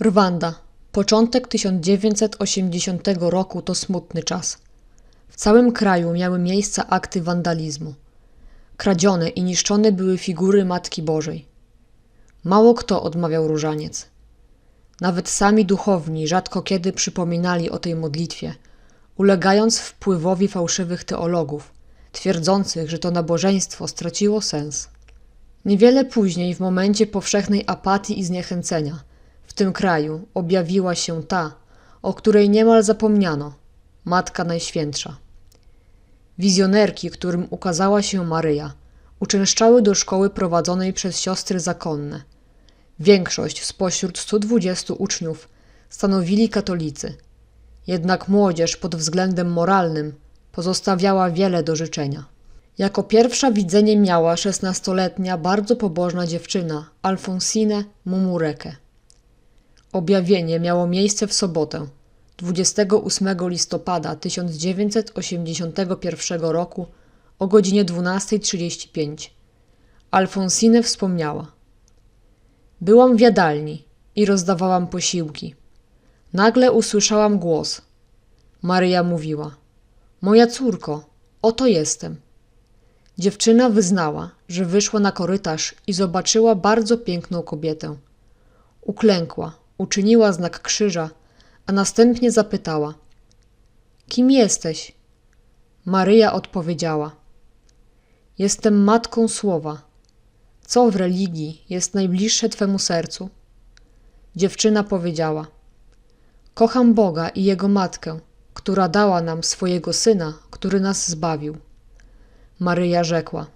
Rwanda. Początek 1980 roku to smutny czas. W całym kraju miały miejsce akty wandalizmu. Kradzione i niszczone były figury Matki Bożej. Mało kto odmawiał różaniec. Nawet sami duchowni rzadko kiedy przypominali o tej modlitwie, ulegając wpływowi fałszywych teologów, twierdzących, że to nabożeństwo straciło sens. Niewiele później, w momencie powszechnej apatii i zniechęcenia, tym kraju objawiła się ta, o której niemal zapomniano Matka Najświętsza. Wizjonerki, którym ukazała się Maryja, uczęszczały do szkoły prowadzonej przez siostry zakonne. Większość spośród 120 uczniów stanowili katolicy. Jednak młodzież pod względem moralnym pozostawiała wiele do życzenia. Jako pierwsza widzenie miała szesnastoletnia, bardzo pobożna dziewczyna Alfonsine Mumureke. Objawienie miało miejsce w sobotę, 28 listopada 1981 roku o godzinie 12.35. Alfonsine wspomniała. Byłam w jadalni i rozdawałam posiłki. Nagle usłyszałam głos. Maryja mówiła: Moja córko, oto jestem. Dziewczyna wyznała, że wyszła na korytarz i zobaczyła bardzo piękną kobietę. Uklękła, uczyniła znak krzyża, a następnie zapytała: Kim jesteś? Maryja odpowiedziała: Jestem matką słowa. Co w religii jest najbliższe twemu sercu? Dziewczyna powiedziała: Kocham Boga i Jego matkę, która dała nam swojego syna, który nas zbawił. Maryja rzekła: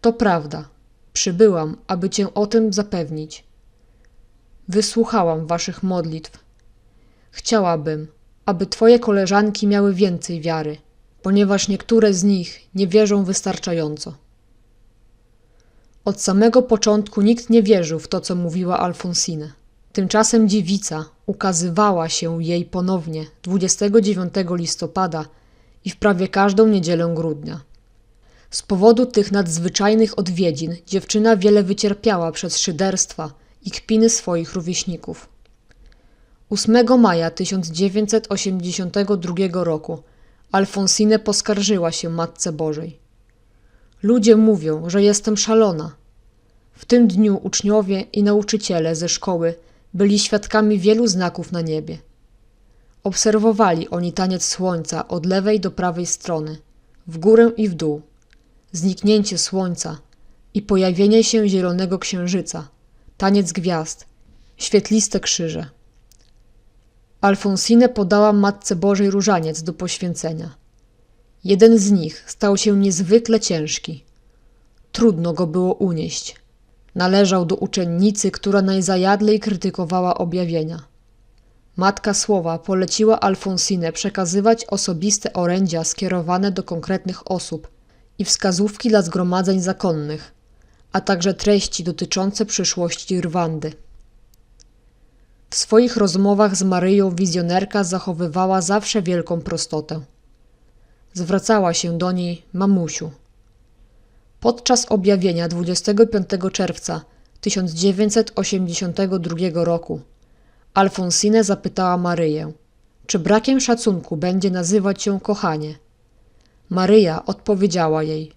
To prawda, przybyłam, aby cię o tym zapewnić. Wysłuchałam waszych modlitw. Chciałabym, aby twoje koleżanki miały więcej wiary, ponieważ niektóre z nich nie wierzą wystarczająco. Od samego początku nikt nie wierzył w to, co mówiła Alfonsine. Tymczasem dziewica ukazywała się jej ponownie 29 listopada i w prawie każdą niedzielę grudnia. Z powodu tych nadzwyczajnych odwiedzin dziewczyna wiele wycierpiała przez szyderstwa i kpiny swoich rówieśników. 8 maja 1982 roku Alfonsine poskarżyła się Matce Bożej. Ludzie mówią, że jestem szalona. W tym dniu uczniowie i nauczyciele ze szkoły byli świadkami wielu znaków na niebie. Obserwowali oni taniec słońca od lewej do prawej strony, w górę i w dół, zniknięcie słońca i pojawienie się zielonego księżyca, taniec gwiazd, świetliste krzyże. Alfonsine podała Matce Bożej różaniec do poświęcenia. Jeden z nich stał się niezwykle ciężki. Trudno go było unieść. Należał do uczennicy, która najzajadlej krytykowała objawienia. Matka Słowa poleciła Alfonsine przekazywać osobiste orędzia skierowane do konkretnych osób i wskazówki dla zgromadzeń zakonnych, a także treści dotyczące przyszłości Rwandy. W swoich rozmowach z Maryją wizjonerka zachowywała zawsze wielką prostotę. Zwracała się do niej mamusiu. Podczas objawienia 25 czerwca 1982 roku Alfonsine zapytała Maryję, czy brakiem szacunku będzie nazywać ją kochanie. Maryja odpowiedziała jej: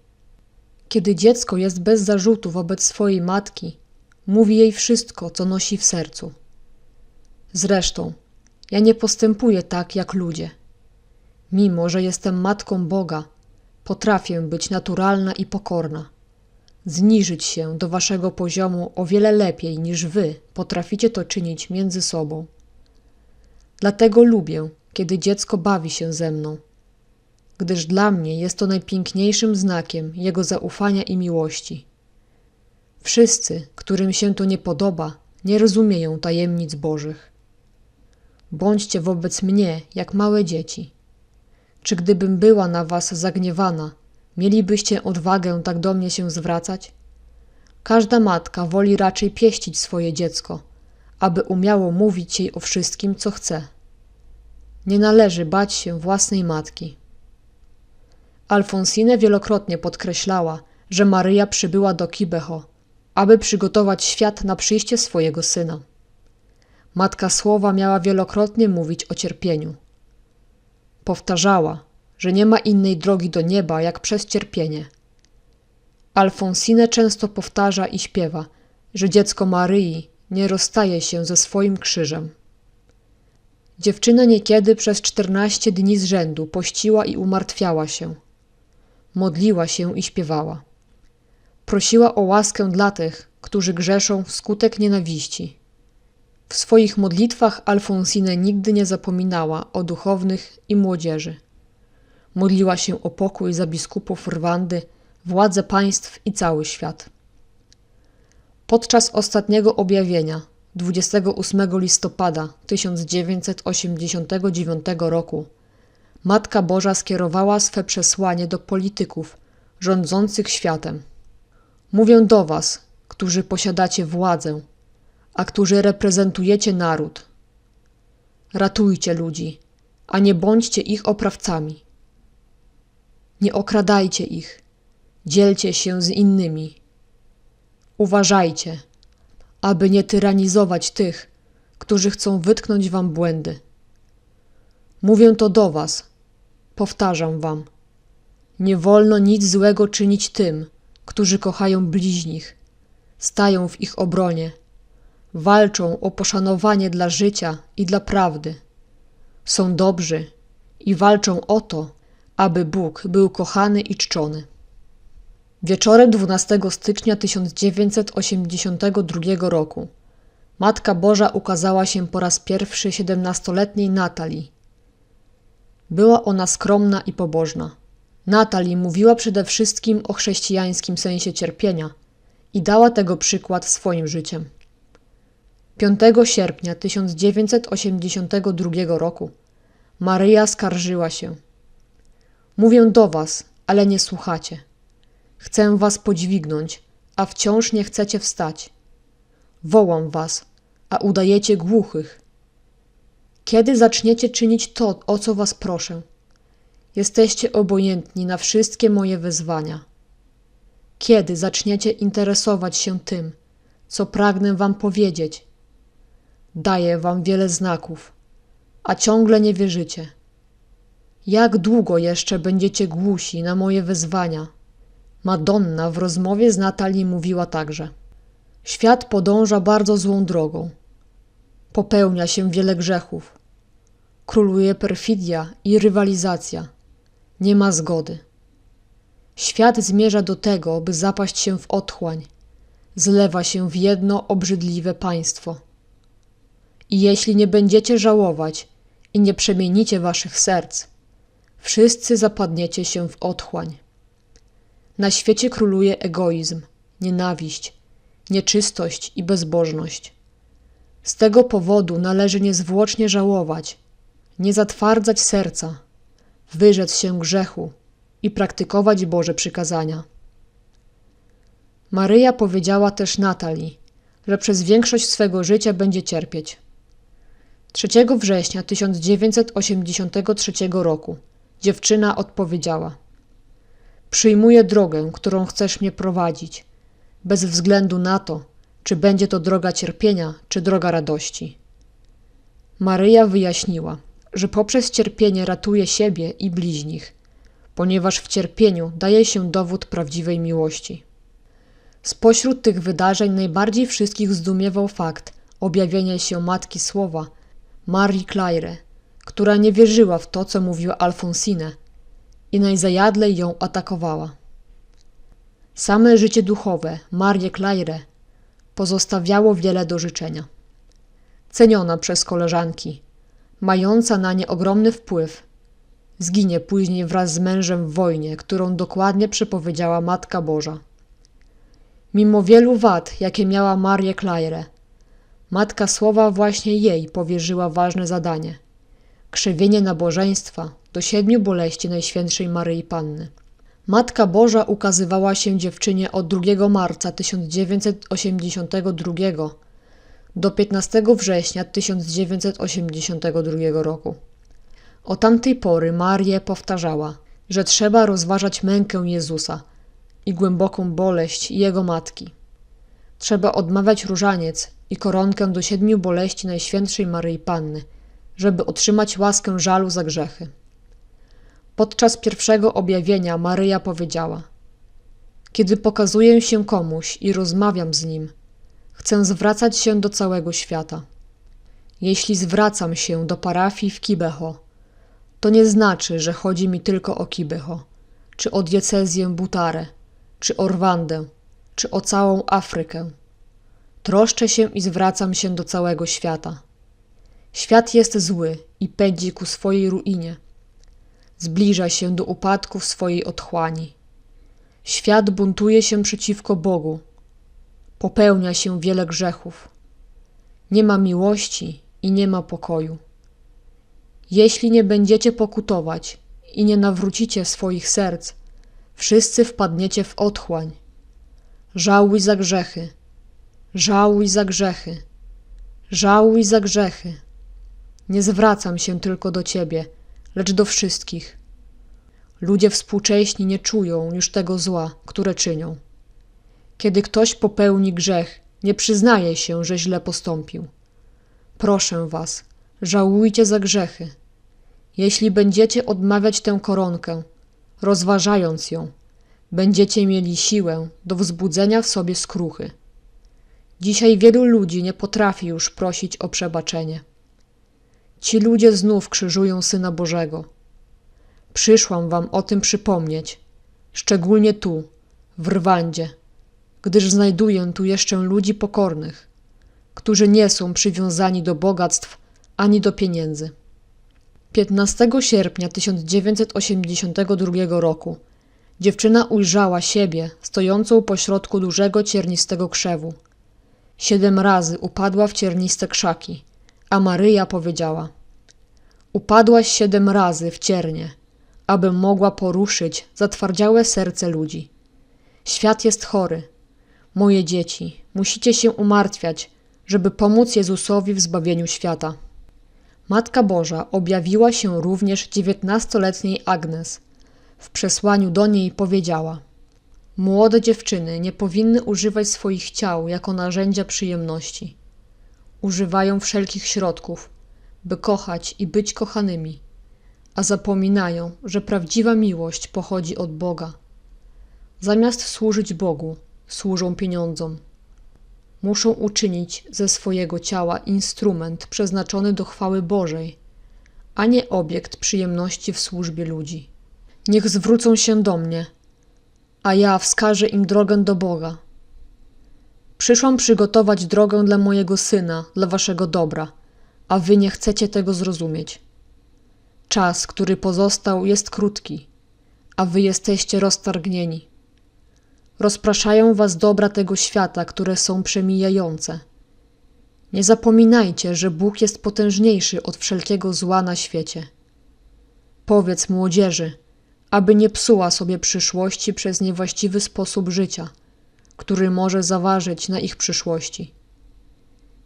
Kiedy dziecko jest bez zarzutu wobec swojej matki, mówi jej wszystko, co nosi w sercu. Zresztą, ja nie postępuję tak jak ludzie. Mimo, że jestem matką Boga, potrafię być naturalna i pokorna. Zniżyć się do waszego poziomu o wiele lepiej niż wy potraficie to czynić między sobą. Dlatego lubię, kiedy dziecko bawi się ze mną, gdyż dla mnie jest to najpiękniejszym znakiem jego zaufania i miłości. Wszyscy, którym się to nie podoba, nie rozumieją tajemnic Bożych. Bądźcie wobec mnie jak małe dzieci. Czy gdybym była na was zagniewana, mielibyście odwagę tak do mnie się zwracać? Każda matka woli raczej pieścić swoje dziecko, aby umiało mówić jej o wszystkim, co chce. Nie należy bać się własnej matki. Alfonsine wielokrotnie podkreślała, że Maryja przybyła do Kibeho, aby przygotować świat na przyjście swojego syna. Matka Słowa miała wielokrotnie mówić o cierpieniu. Powtarzała, że nie ma innej drogi do nieba jak przez cierpienie. Alfonsine często powtarza i śpiewa, że dziecko Maryi nie rozstaje się ze swoim krzyżem. Dziewczyna niekiedy przez czternaście dni z rzędu pościła i umartwiała się. Modliła się i śpiewała. Prosiła o łaskę dla tych, którzy grzeszą wskutek nienawiści. W swoich modlitwach Alfonsine nigdy nie zapominała o duchownych i młodzieży. Modliła się o pokój za biskupów Rwandy, władze państw i cały świat. Podczas ostatniego objawienia 28 listopada 1989 roku Matka Boża skierowała swe przesłanie do polityków rządzących światem. Mówię do Was, którzy posiadacie władzę, a którzy reprezentujecie naród. Ratujcie ludzi, a nie bądźcie ich oprawcami. Nie okradajcie ich, dzielcie się z innymi. Uważajcie, aby nie tyranizować tych, którzy chcą wytknąć wam błędy. Mówię to do was, powtarzam wam. Nie wolno nic złego czynić tym, którzy kochają bliźnich, stają w ich obronie, walczą o poszanowanie dla życia i dla prawdy. Są dobrzy i walczą o to, aby Bóg był kochany i czczony. Wieczorem 12 stycznia 1982 roku Matka Boża ukazała się po raz pierwszy siedemnastoletniej Natalii. Była ona skromna i pobożna. Natalii mówiła przede wszystkim o chrześcijańskim sensie cierpienia i dała tego przykład swoim życiem. 5 sierpnia 1982 roku Maryja skarżyła się. Mówię do was, ale nie słuchacie. Chcę was podźwignąć, a wciąż nie chcecie wstać. Wołam was, a udajecie głuchych. Kiedy zaczniecie czynić to, o co was proszę? Jesteście obojętni na wszystkie moje wezwania. Kiedy zaczniecie interesować się tym, co pragnę wam powiedzieć? Daję wam wiele znaków, a ciągle nie wierzycie. Jak długo jeszcze będziecie głusi na moje wezwania? Madonna w rozmowie z Natalii mówiła także: Świat podąża bardzo złą drogą. Popełnia się wiele grzechów. Króluje perfidia i rywalizacja. Nie ma zgody. Świat zmierza do tego, by zapaść się w otchłań. Zlewa się w jedno obrzydliwe państwo. I jeśli nie będziecie żałować i nie przemienicie waszych serc, wszyscy zapadniecie się w otchłań. Na świecie króluje egoizm, nienawiść, nieczystość i bezbożność. Z tego powodu należy niezwłocznie żałować, nie zatwardzać serca, wyrzec się grzechu i praktykować Boże przykazania. Maryja powiedziała też Natalii, że przez większość swego życia będzie cierpieć. 3 września 1983 roku dziewczyna odpowiedziała: Przyjmuję drogę, którą chcesz mnie prowadzić, bez względu na to, czy będzie to droga cierpienia, czy droga radości. Maryja wyjaśniła, że poprzez cierpienie ratuje siebie i bliźnich, ponieważ w cierpieniu daje się dowód prawdziwej miłości. Spośród tych wydarzeń najbardziej wszystkich zdumiewał fakt objawienia się Matki Słowa, Marii Claire, która nie wierzyła w to, co mówiła Alfonsine i najzajadlej ją atakowała. Same życie duchowe Marie Claire pozostawiało wiele do życzenia. Ceniona przez koleżanki, mająca na nie ogromny wpływ, zginie później wraz z mężem w wojnie, którą dokładnie przepowiedziała Matka Boża. Mimo wielu wad, jakie miała Marie Claire, Matka Słowa właśnie jej powierzyła ważne zadanie krzewienie nabożeństwa do siedmiu boleści Najświętszej Maryi Panny. Matka Boża ukazywała się dziewczynie od 2 marca 1982 do 15 września 1982 roku. O tamtej pory Marię powtarzała, że trzeba rozważać mękę Jezusa i głęboką boleść Jego matki. Trzeba odmawiać różaniec i koronkę do siedmiu boleści Najświętszej Maryi Panny, żeby otrzymać łaskę żalu za grzechy. Podczas pierwszego objawienia Maryja powiedziała: Kiedy pokazuję się komuś i rozmawiam z nim, chcę zwracać się do całego świata. Jeśli zwracam się do parafii w Kibeho, to nie znaczy, że chodzi mi tylko o Kibeho, czy o diecezję Butare, czy o Rwandę, czy o całą Afrykę. Troszczę się i zwracam się do całego świata. Świat jest zły i pędzi ku swojej ruinie. Zbliża się do upadku w swojej otchłani. Świat buntuje się przeciwko Bogu. Popełnia się wiele grzechów. Nie ma miłości i nie ma pokoju. Jeśli nie będziecie pokutować i nie nawrócicie swoich serc, wszyscy wpadniecie w otchłań. Żałuj za grzechy, żałuj za grzechy, żałuj za grzechy. Nie zwracam się tylko do ciebie, lecz do wszystkich. Ludzie współcześni nie czują już tego zła, które czynią. Kiedy ktoś popełni grzech, nie przyznaje się, że źle postąpił. Proszę was, żałujcie za grzechy. Jeśli będziecie odmawiać tę koronkę, rozważając ją, będziecie mieli siłę do wzbudzenia w sobie skruchy. Dzisiaj wielu ludzi nie potrafi już prosić o przebaczenie. Ci ludzie znów krzyżują Syna Bożego. Przyszłam wam o tym przypomnieć, szczególnie tu, w Rwandzie, gdyż znajduję tu jeszcze ludzi pokornych, którzy nie są przywiązani do bogactw ani do pieniędzy. 15 sierpnia 1982 roku dziewczyna ujrzała siebie stojącą pośrodku dużego ciernistego krzewu. Siedem razy upadła w cierniste krzaki, a Maryja powiedziała: Upadłaś siedem razy w ciernie, abym mogła poruszyć zatwardziałe serce ludzi. Świat jest chory. Moje dzieci, musicie się umartwiać, żeby pomóc Jezusowi w zbawieniu świata. Matka Boża objawiła się również dziewiętnastoletniej Agnes. W przesłaniu do niej powiedziała: Młode dziewczyny nie powinny używać swoich ciał jako narzędzia przyjemności. Używają wszelkich środków, by kochać i być kochanymi, a zapominają, że prawdziwa miłość pochodzi od Boga. Zamiast służyć Bogu, służą pieniądzom. Muszą uczynić ze swojego ciała instrument przeznaczony do chwały Bożej, a nie obiekt przyjemności w służbie ludzi. Niech zwrócą się do mnie, a ja wskażę im drogę do Boga. Przyszłam przygotować drogę dla mojego syna, dla waszego dobra, a wy nie chcecie tego zrozumieć. Czas, który pozostał, jest krótki, a wy jesteście roztargnieni. Rozpraszają was dobra tego świata, które są przemijające. Nie zapominajcie, że Bóg jest potężniejszy od wszelkiego zła na świecie. Powiedz młodzieży, aby nie psuła sobie przyszłości przez niewłaściwy sposób życia, który może zaważyć na ich przyszłości.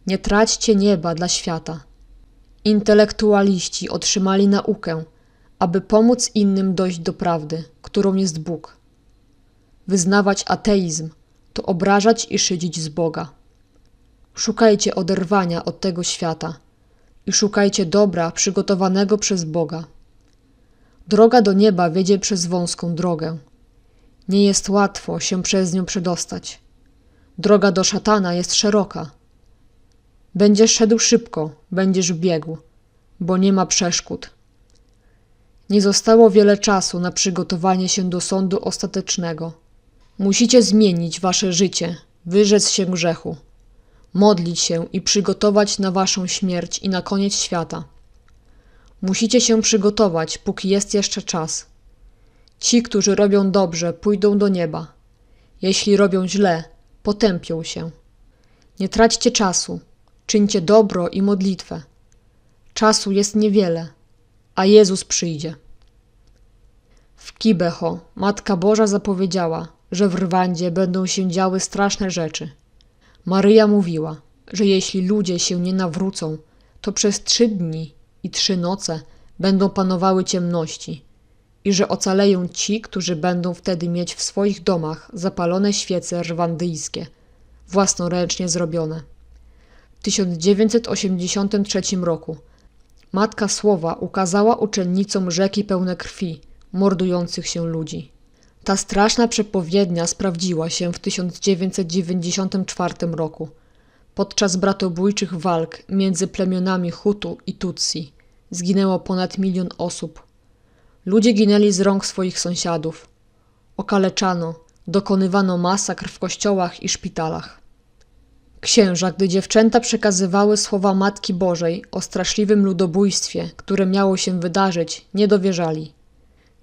Nie traćcie nieba dla świata. Intelektualiści otrzymali naukę, aby pomóc innym dojść do prawdy, którą jest Bóg. Wyznawać ateizm to obrażać i szydzić z Boga. Szukajcie oderwania od tego świata i szukajcie dobra przygotowanego przez Boga. Droga do nieba wiedzie przez wąską drogę. Nie jest łatwo się przez nią przedostać. Droga do szatana jest szeroka. Będziesz szedł szybko, będziesz biegł, bo nie ma przeszkód. Nie zostało wiele czasu na przygotowanie się do sądu ostatecznego. Musicie zmienić wasze życie, wyrzec się grzechu, modlić się i przygotować na waszą śmierć i na koniec świata. Musicie się przygotować, póki jest jeszcze czas. Ci, którzy robią dobrze, pójdą do nieba. Jeśli robią źle, potępią się. Nie traćcie czasu, czyńcie dobro i modlitwę. Czasu jest niewiele, a Jezus przyjdzie. W Kibeho Matka Boża zapowiedziała, że w Rwandzie będą się działy straszne rzeczy. Maryja mówiła, że jeśli ludzie się nie nawrócą, to przez trzy dni i trzy noce będą panowały ciemności i że ocaleją ci, którzy będą wtedy mieć w swoich domach zapalone świece rwandyjskie, własnoręcznie zrobione. W 1983 roku Matka Słowa ukazała uczennicom rzeki pełne krwi, mordujących się ludzi. Ta straszna przepowiednia sprawdziła się w 1994 roku podczas bratobójczych walk między plemionami Hutu i Tutsi. Zginęło ponad milion osób. Ludzie ginęli z rąk swoich sąsiadów. Okaleczano, dokonywano masakr w kościołach i szpitalach. Księża, gdy dziewczęta przekazywały słowa Matki Bożej o straszliwym ludobójstwie, które miało się wydarzyć, nie dowierzali.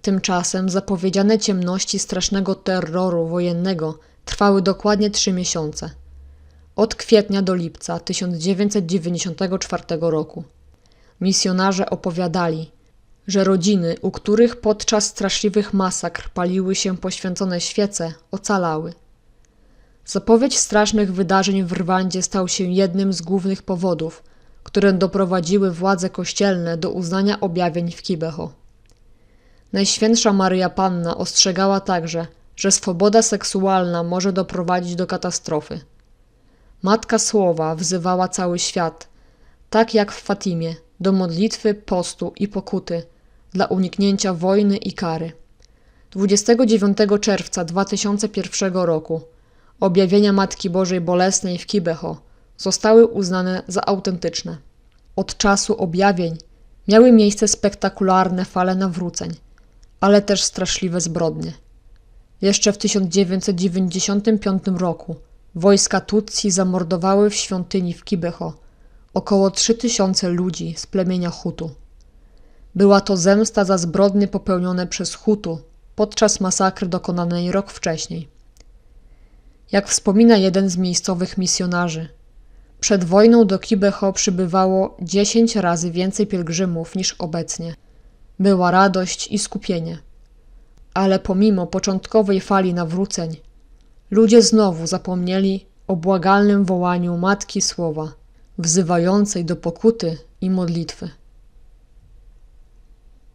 Tymczasem zapowiedziane ciemności strasznego terroru wojennego trwały dokładnie trzy miesiące. Od kwietnia do lipca 1994 roku. Misjonarze opowiadali, że rodziny, u których podczas straszliwych masakr paliły się poświęcone świece, ocalały. Zapowiedź strasznych wydarzeń w Rwandzie stał się jednym z głównych powodów, które doprowadziły władze kościelne do uznania objawień w Kibeho. Najświętsza Maryja Panna ostrzegała także, że swoboda seksualna może doprowadzić do katastrofy. Matka Słowa wzywała cały świat, tak jak w Fatimie, do modlitwy, postu i pokuty dla uniknięcia wojny i kary. 29 czerwca 2001 roku objawienia Matki Bożej Bolesnej w Kibeho zostały uznane za autentyczne. Od czasu objawień miały miejsce spektakularne fale nawróceń, ale też straszliwe zbrodnie. Jeszcze w 1995 roku wojska Tutsi zamordowały w świątyni w Kibeho około 3000 ludzi z plemienia Hutu. Była to zemsta za zbrodnie popełnione przez Hutu podczas masakry dokonanej rok wcześniej. Jak wspomina jeden z miejscowych misjonarzy, przed wojną do Kibeho przybywało 10 razy więcej pielgrzymów niż obecnie. Była radość i skupienie. Ale pomimo początkowej fali nawróceń, ludzie znowu zapomnieli o błagalnym wołaniu Matki Słowa, wzywającej do pokuty i modlitwy.